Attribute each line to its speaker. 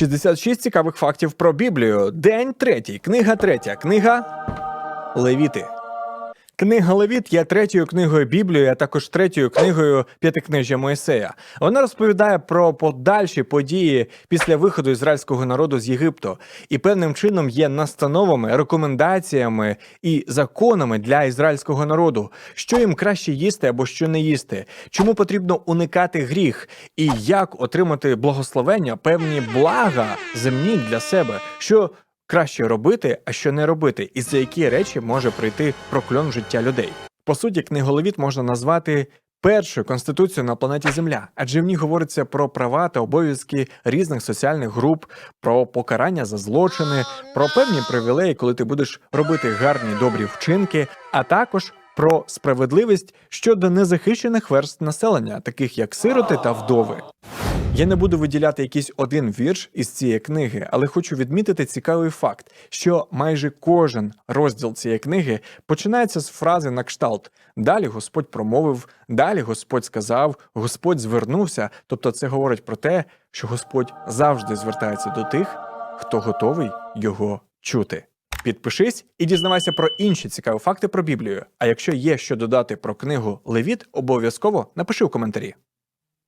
Speaker 1: 66 цікавих фактів про Біблію. День третій, книга третя, книга Левіти. Книга Левіт є третьою книгою Біблії, а також третьою книгою п'ятикнижжя Моїсея. Вона розповідає про подальші події після виходу ізраїльського народу з Єгипту і певним чином є настановами, рекомендаціями і законами для ізраїльського народу, що їм краще їсти або що не їсти, чому потрібно уникати гріх, і як отримати благословення, певні блага земні для себе. що краще робити, а що не робити, і за які речі може прийти прокльон в життя людей. По суті, книголовіт можна назвати першою конституцією на планеті Земля, адже в ній говориться про права та обов'язки різних соціальних груп, про покарання за злочини, про певні привілеї, коли ти будеш робити гарні добрі вчинки, а також про справедливість щодо незахищених верств населення, таких як сироти та вдови. Я не буду виділяти якийсь один вірш із цієї книги, але хочу відмітити цікавий факт, що майже кожен розділ цієї книги починається з фрази на кшталт. Далі Господь промовив, далі Господь сказав, Господь звернувся. Тобто, це говорить про те, що Господь завжди звертається до тих, хто готовий його чути. Підпишись і дізнавайся про інші цікаві факти про Біблію. А якщо є що додати про книгу Левіт, обов'язково напиши в коментарі.